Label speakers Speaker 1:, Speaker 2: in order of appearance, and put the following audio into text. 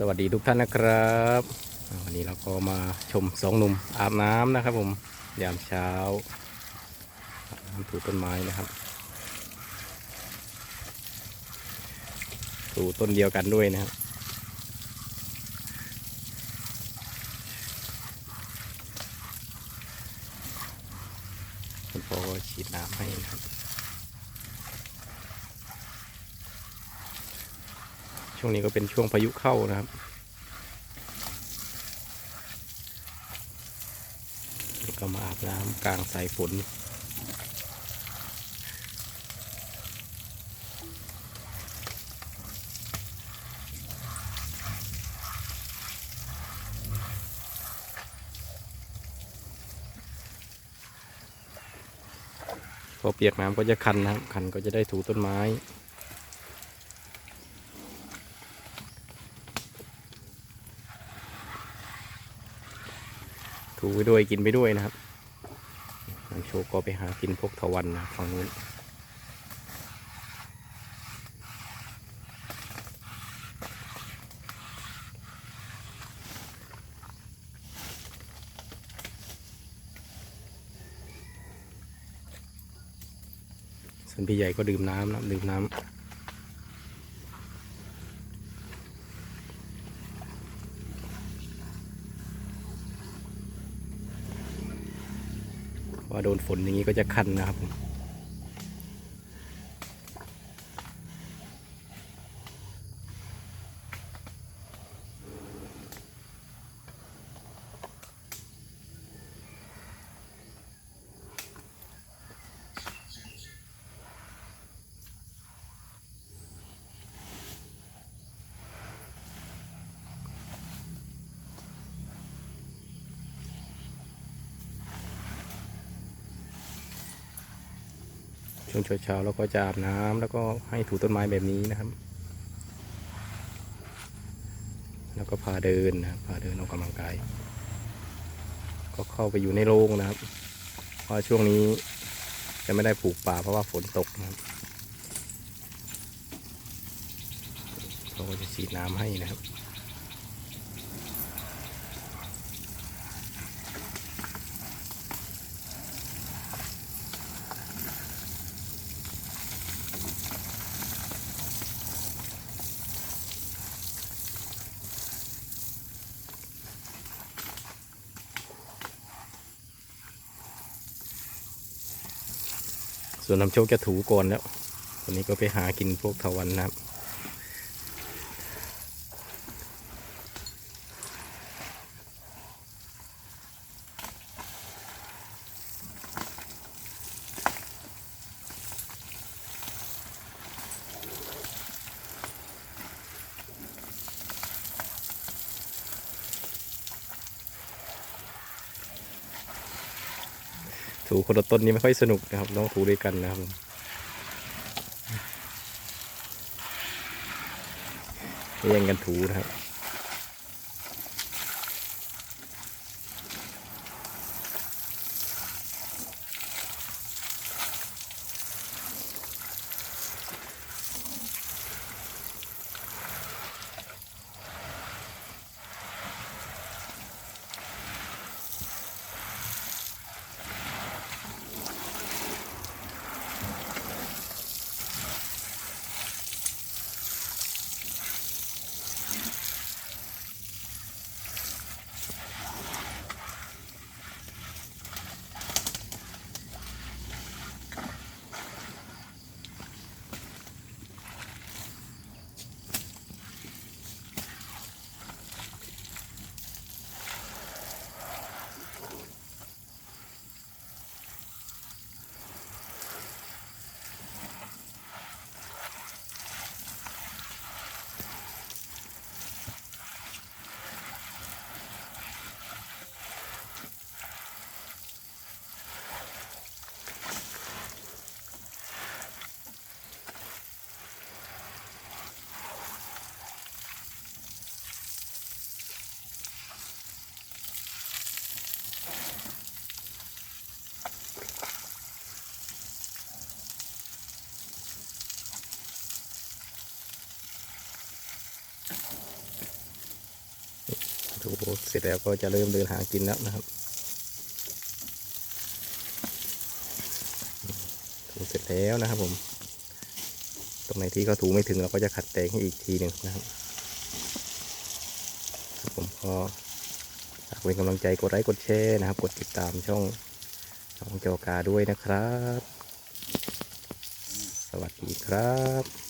Speaker 1: สวัสดีทุกท่านนะครับ วันนี้เราก็มาชมสองหนุ่มอาบน้ำนะครับ ผมยามเช้าน้ำถูต้นไม้นะครับถูต้นเดียวกันด้วยนะครับคุณพ่อก็ฉีดน้ำให้นะครับ ช่วงนี้ก็เป็นช่วงพายุเข้านะครับก็มาอาบน้ำกลางสายฝนพอเปียกน้ำก็จะคันนะครับ คันก็จะได้ถูต้นไม้ ถูไปด้วยกินไปด้วยนะครับน้องโชก็ไปหากินพวกทวันนะฝั่งนู้นส่วนพี่ใหญ่ก็ดื่มน้ำนะดื่มน้ำ ว่าโดนฝนอย่างนี้ก็จะคันนะครับ ช่วงเช้าๆเราก็จะอาบน้ำแล้วก็ให้ถูต้นไม้แบบนี้นะครับ แล้วก็พาเดินนะพาเดินออกกำลังกาย ก็เข้าไปอยู่ในโรงนะครับ เพราะช่วงนี้จะไม่ได้ปลูกป่าเพราะว่าฝนตกนะครับเราก็จะฉีดน้ำให้นะครับ ส่วนน้ำโชคจะถูก่อนแล้ววันนี้ก็ไปหากินพวกถาวันนะครับ ถูคนละต้นนี้ไม่ค่อยสนุกนะครับ ต้องถูด้วยกันนะครับแย่งกันถูนะครับ ถูเสร็จแล้วก็จะเริ่มเดินหากินแล้วนะครับถูเสร็จแล้วนะครับผม ตรงไหนที่เขาถูไม่ถึงเราก็จะขัดแต่งให้อีกทีหนึ่งนะครับ ผมก็ฝากเป็นกำลังใจกดไลค์กดแชร์นะครับ กดติดตามช่องน้องเจ้ากาด้วยนะครับ สวัสดีครับ